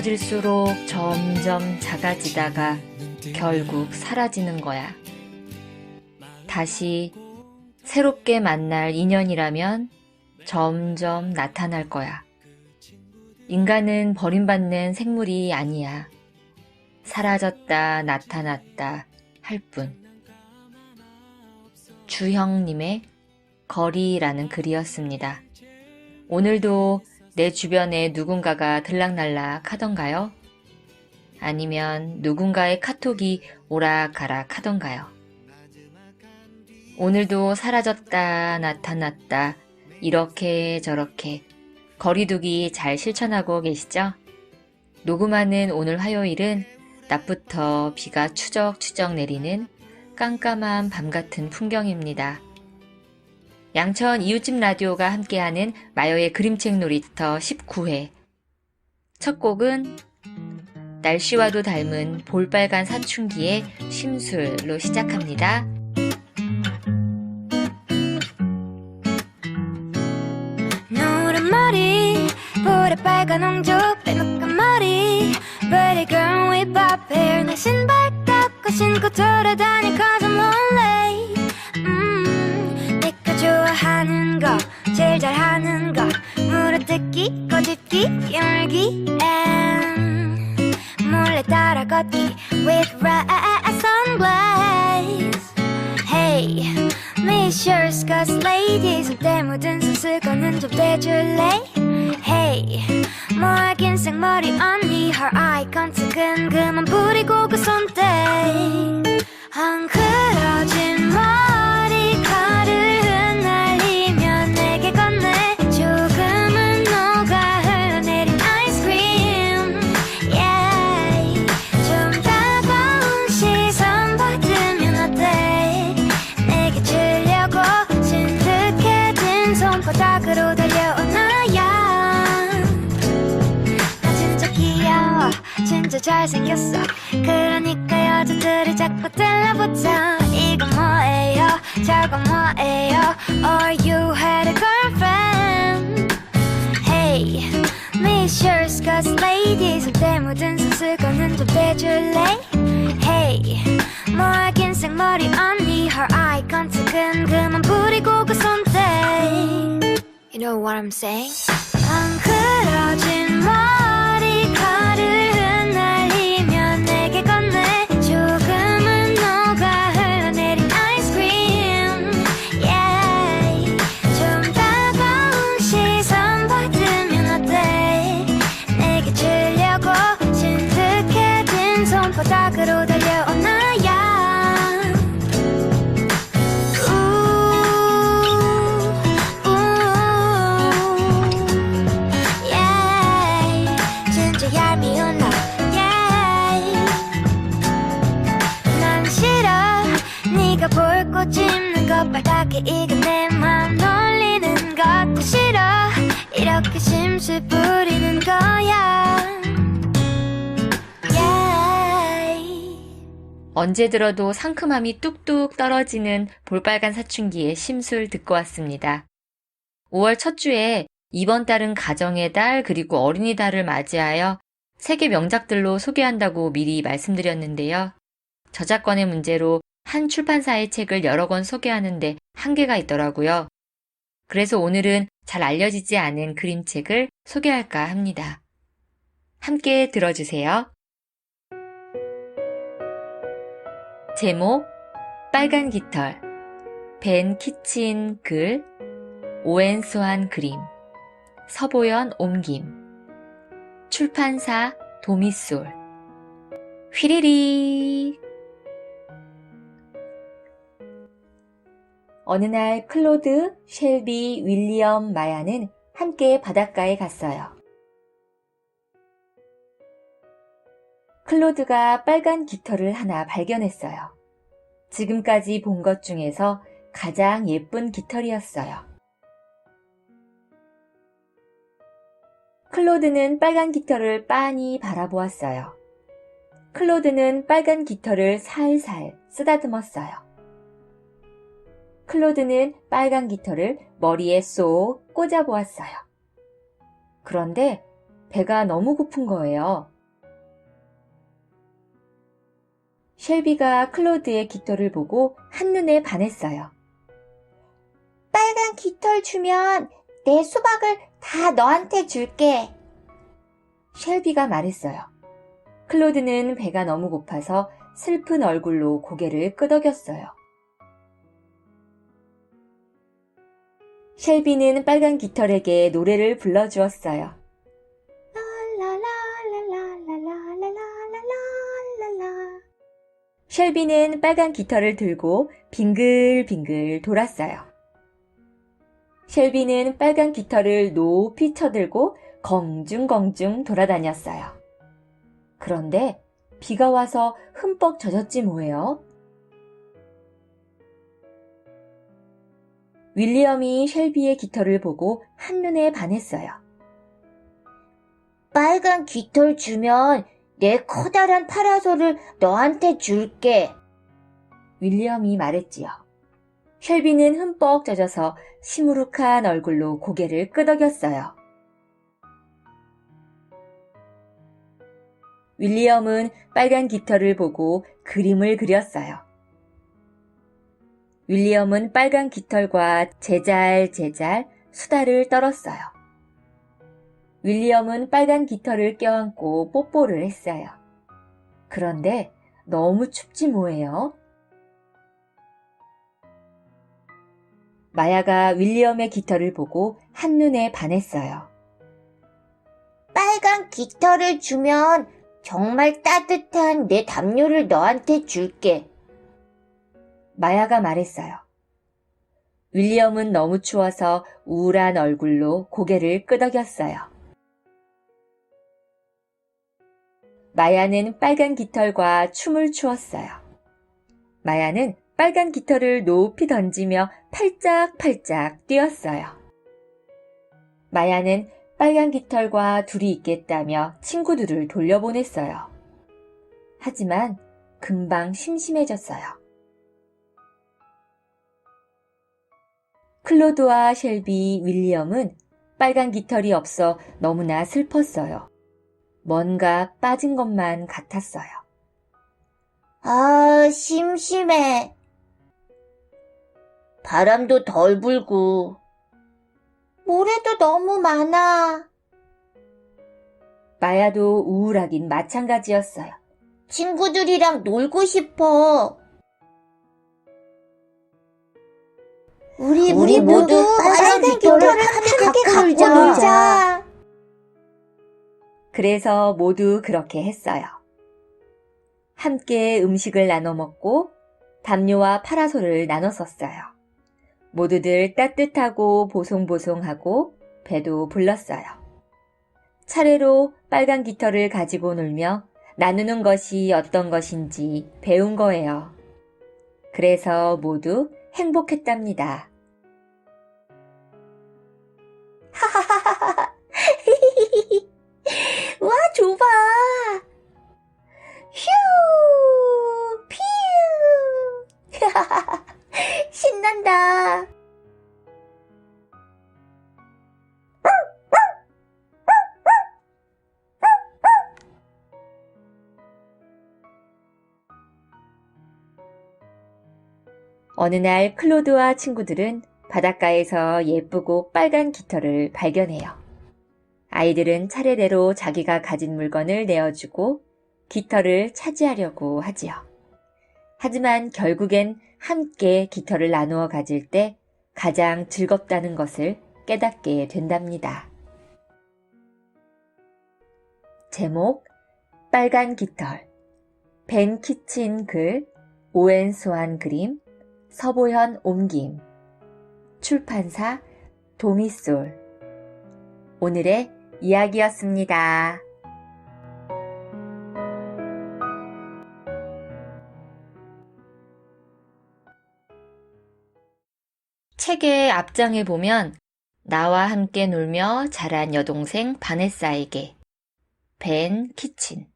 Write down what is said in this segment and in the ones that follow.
멀어질수록 점점 작아지다가 결국 사라지는 거야. 다시 새롭게 만날 인연이라면 점점 나타날 거야. 인간은 버림받는 생물이 아니야. 사라졌다 나타났다 할 뿐. 주형님의 거리라는 글이었습니다. 오늘도 내 주변에 누군가가 들락날락 하던가요? 아니면 누군가의 카톡이 오락가락 하던가요? 오늘도 사라졌다 나타났다 이렇게 저렇게 거리두기 잘 실천하고 계시죠? 녹음하는 오늘 화요일은 낮부터 비가 추적추적 내리는 깜깜한 밤 같은 풍경입니다. 양천 이웃집 라디오가 함께하는 마요의 그림책 놀이터 19회. 첫 곡은 날씨와도 닮은 볼빨간 사춘기의 심술로 시작합니다. 노란 머리 보라빨간 옹조 빼먹은 머리 Pretty girl with bob hair 내 신발 닦고 신고 돌아다니 저거 뭐예요 Or you had a girlfriend Hey Miss your skirts lady 손때 묻은 손수건은 좀 떼줄래 Hey 뭐하긴 생머리 언니 Her eye contact은 그만 부리고 그 손대 You know what I'm saying? 헝클어진 머 이렇게 심술 부리는 거야. 언제 들어도 상큼함이 뚝뚝 떨어지는 볼빨간 사춘기의 심술 듣고 왔습니다. 5월 첫 주에 이번 달은 가정의 달 그리고 어린이 달을 맞이하여 세계 명작들로 소개한다고 미리 말씀드렸는데요. 저작권의 문제로 한 출판사의 책을 여러 권 소개하는데 한계가 있더라고요. 그래서 오늘은 잘 알려지지 않은 그림책을 소개할까 합니다. 함께 들어주세요. 제목 빨간 깃털. 벤 키친 글 오엔스환 그림. 서보연 옮김. 출판사 도미솔. 휘리리 어느 날 클로드, 셸비, 윌리엄, 마야는 함께 바닷가에 갔어요. 클로드가 빨간 깃털을 하나 발견했어요. 지금까지 본 것 중에서 가장 예쁜 깃털이었어요. 클로드는 빨간 깃털을 빤히 바라보았어요. 클로드는 빨간 깃털을 살살 쓰다듬었어요. 클로드는 빨간 깃털을 머리에 쏙 꽂아보았어요. 그런데 배가 너무 고픈 거예요. 쉘비가 클로드의 깃털을 보고 한눈에 반했어요. 빨간 깃털 주면 내 수박을 다 너한테 줄게. 쉘비가 말했어요. 클로드는 배가 너무 고파서 슬픈 얼굴로 고개를 끄덕였어요. 셸비는 빨간 깃털에게 노래를 불러주었어요. 셸비는 빨간 깃털을 들고 빙글빙글 돌았어요. 셸비는 빨간 깃털을 높이 쳐들고 검중검중 돌아다녔어요. 그런데 비가 와서 흠뻑 젖었지 뭐예요? 윌리엄이 쉘비의 깃털을 보고 한눈에 반했어요. 빨간 깃털 주면 내 커다란 파라솔을 너한테 줄게. 윌리엄이 말했지요. 쉘비는 흠뻑 젖어서 시무룩한 얼굴로 고개를 끄덕였어요. 윌리엄은 빨간 깃털을 보고 그림을 그렸어요. 윌리엄은 빨간 깃털과 제잘제잘 수다를 떨었어요. 윌리엄은 빨간 깃털을 껴안고 뽀뽀를 했어요. 그런데 너무 춥지 뭐예요? 마야가 윌리엄의 깃털을 보고 한눈에 반했어요. 빨간 깃털을 주면 정말 따뜻한 내 담요를 너한테 줄게. 마야가 말했어요. 윌리엄은 너무 추워서 우울한 얼굴로 고개를 끄덕였어요. 마야는 빨간 깃털과 춤을 추었어요. 마야는 빨간 깃털을 높이 던지며 팔짝팔짝 뛰었어요. 마야는 빨간 깃털과 둘이 있겠다며 친구들을 돌려보냈어요. 하지만 금방 심심해졌어요. 클로드와 셸비, 윌리엄은 빨간 깃털이 없어 너무나 슬펐어요. 뭔가 빠진 것만 같았어요. 아, 심심해. 바람도 덜 불고. 모래도 너무 많아. 마야도 우울하긴 마찬가지였어요. 친구들이랑 놀고 싶어. 우리, 우리 모두 빨간 깃털을 함께 갖고 놀자. 그래서 모두 그렇게 했어요. 함께 음식을 나눠 먹고 담요와 파라솔을 나눠 썼어요. 모두들 따뜻하고 보송보송하고 배도 불렀어요. 차례로 빨간 깃털을 가지고 놀며 나누는 것이 어떤 것인지 배운 거예요. 그래서 모두 행복했답니다. 신난다. 어느 날 클로드와 친구들은 바닷가에서 예쁘고 빨간 깃털을 발견해요. 아이들은 차례대로 자기가 가진 물건을 내어주고 깃털을 차지하려고 하지요. 하지만 결국엔 함께 깃털을 나누어 가질 때 가장 즐겁다는 것을 깨닫게 된답니다. 제목 빨간 깃털 벤 키친 글 오엔소한 그림 서보현 옮김 출판사 도미솔 오늘의 이야기였습니다. 책의 앞장에 보면 나와 함께 놀며 자란 여동생 바네사에게 벤 키친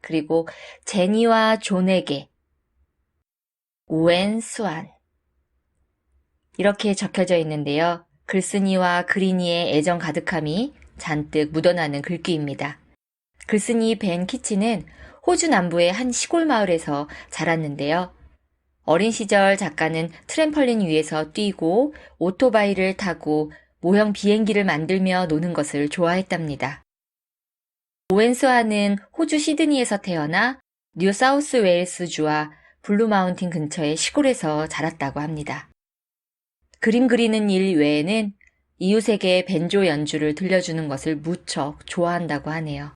그리고 제니와 존에게 오웬 수안 이렇게 적혀져 있는데요. 글쓴이와 그린이의 애정 가득함이 잔뜩 묻어나는 글귀입니다. 글쓴이 벤 키치는 호주 남부의 한 시골 마을에서 자랐는데요. 어린 시절 작가는 트램펄린 위에서 뛰고 오토바이를 타고 모형 비행기를 만들며 노는 것을 좋아했답니다. 오웬스와는 호주 시드니에서 태어나 뉴 사우스 웨일스주와 블루 마운틴 근처의 시골에서 자랐다고 합니다. 그림 그리는 일 외에는 이웃에게 벤조 연주를 들려주는 것을 무척 좋아한다고 하네요.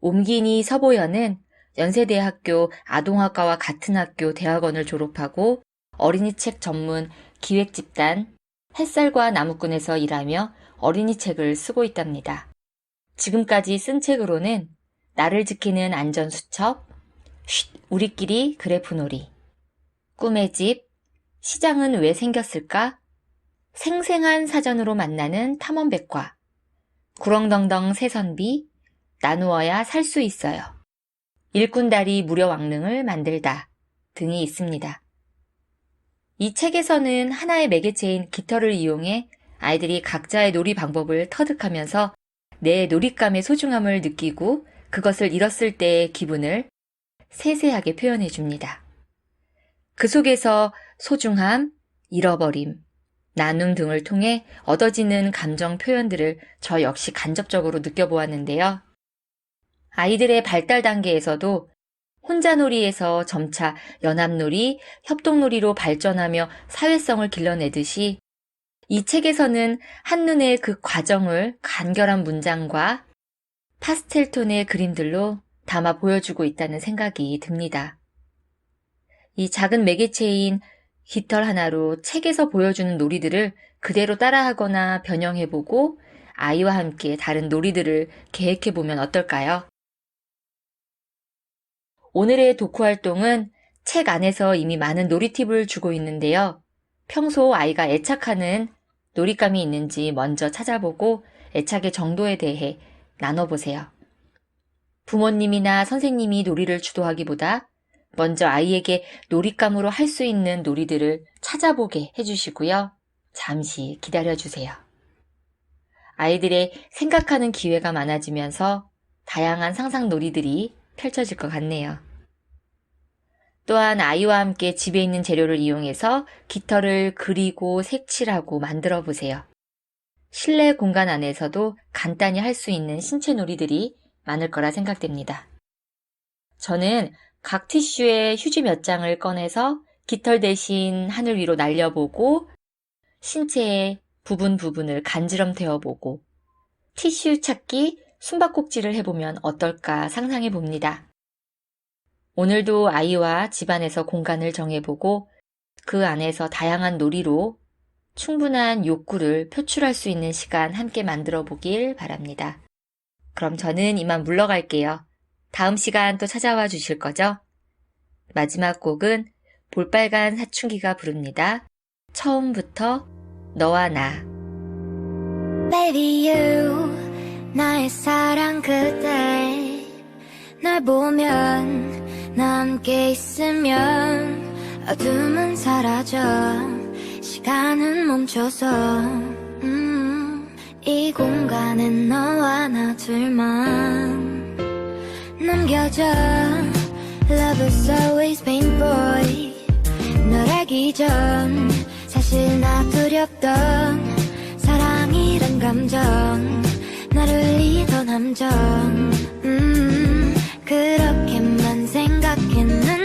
옴기니 서보현은 연세대학교 아동학과와 같은 학교 대학원을 졸업하고 어린이 책 전문 기획 집단 햇살과 나무꾼에서 일하며 어린이 책을 쓰고 있답니다. 지금까지 쓴 책으로는 나를 지키는 안전수첩, 쉿, 우리끼리 그래프놀이, 꿈의 집, 시장은 왜 생겼을까? 생생한 사전으로 만나는 탐험백과, 구렁덩덩 새선비, 나누어야 살 수 있어요. 일꾼다리 무료 왕릉을 만들다 등이 있습니다. 이 책에서는 하나의 매개체인 깃털을 이용해 아이들이 각자의 놀이 방법을 터득하면서 내 놀잇감의 소중함을 느끼고 그것을 잃었을 때의 기분을 세세하게 표현해 줍니다. 그 속에서 소중함, 잃어버림, 나눔 등을 통해 얻어지는 감정 표현들을 저 역시 간접적으로 느껴보았는데요. 아이들의 발달 단계에서도 혼자놀이에서 점차 연합놀이, 협동놀이로 발전하며 사회성을 길러내듯이 이 책에서는 한눈에 그 과정을 간결한 문장과 파스텔 톤의 그림들로 담아 보여주고 있다는 생각이 듭니다. 이 작은 매개체인 깃털 하나로 책에서 보여주는 놀이들을 그대로 따라하거나 변형해보고 아이와 함께 다른 놀이들을 계획해보면 어떨까요? 오늘의 독후 활동은 책 안에서 이미 많은 놀이 팁을 주고 있는데요. 평소 아이가 애착하는 놀잇감이 있는지 먼저 찾아보고 애착의 정도에 대해 나눠보세요. 부모님이나 선생님이 놀이를 주도하기보다 먼저 아이에게 놀잇감으로 할 수 있는 놀이들을 찾아보게 해주시고요. 잠시 기다려주세요. 아이들의 생각하는 기회가 많아지면서 다양한 상상 놀이들이 펼쳐질 것 같네요. 또한 아이와 함께 집에 있는 재료를 이용해서 깃털을 그리고 색칠하고 만들어 보세요. 실내 공간 안에서도 간단히 할 수 있는 신체 놀이들이 많을 거라 생각됩니다. 저는 각 티슈에 휴지 몇 장을 꺼내서 깃털 대신 하늘 위로 날려보고 신체의 부분 부분을 간지럼 태워 보고 티슈 찾기 숨바꼭질을 해보면 어떨까 상상해 봅니다. 오늘도 아이와 집안에서 공간을 정해보고 그 안에서 다양한 놀이로 충분한 욕구를 표출할 수 있는 시간 함께 만들어 보길 바랍니다. 그럼 저는 이만 물러갈게요. 다음 시간 또 찾아와 주실 거죠? 마지막 곡은 볼빨간 사춘기가 부릅니다. 처음부터 너와 나. Baby you 나의 사랑 그대 널 보면 나 함께 있으면 어둠은 사라져 시간은 멈춰서. 음, 이 공간엔 너와 나 둘만 남겨져. Love is always painful. 널 알기 전 사실 나 두렵던 사랑이란 감정. 나를 흘리던 함정 음 그렇게만 생각했는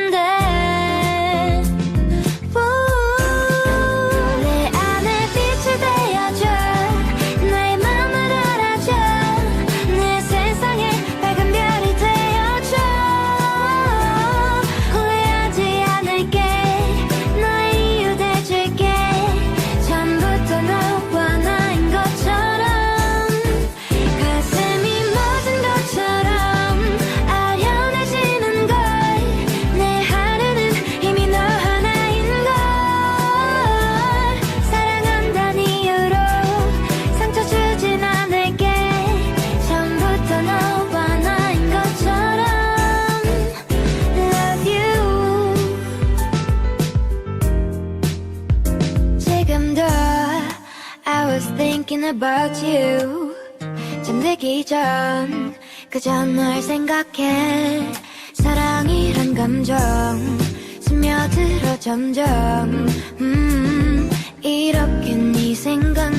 about you. 잠들기 전 그저 널 생각해. 사랑이란 감정 스며들어 점점. 음 이렇게 네 생각나는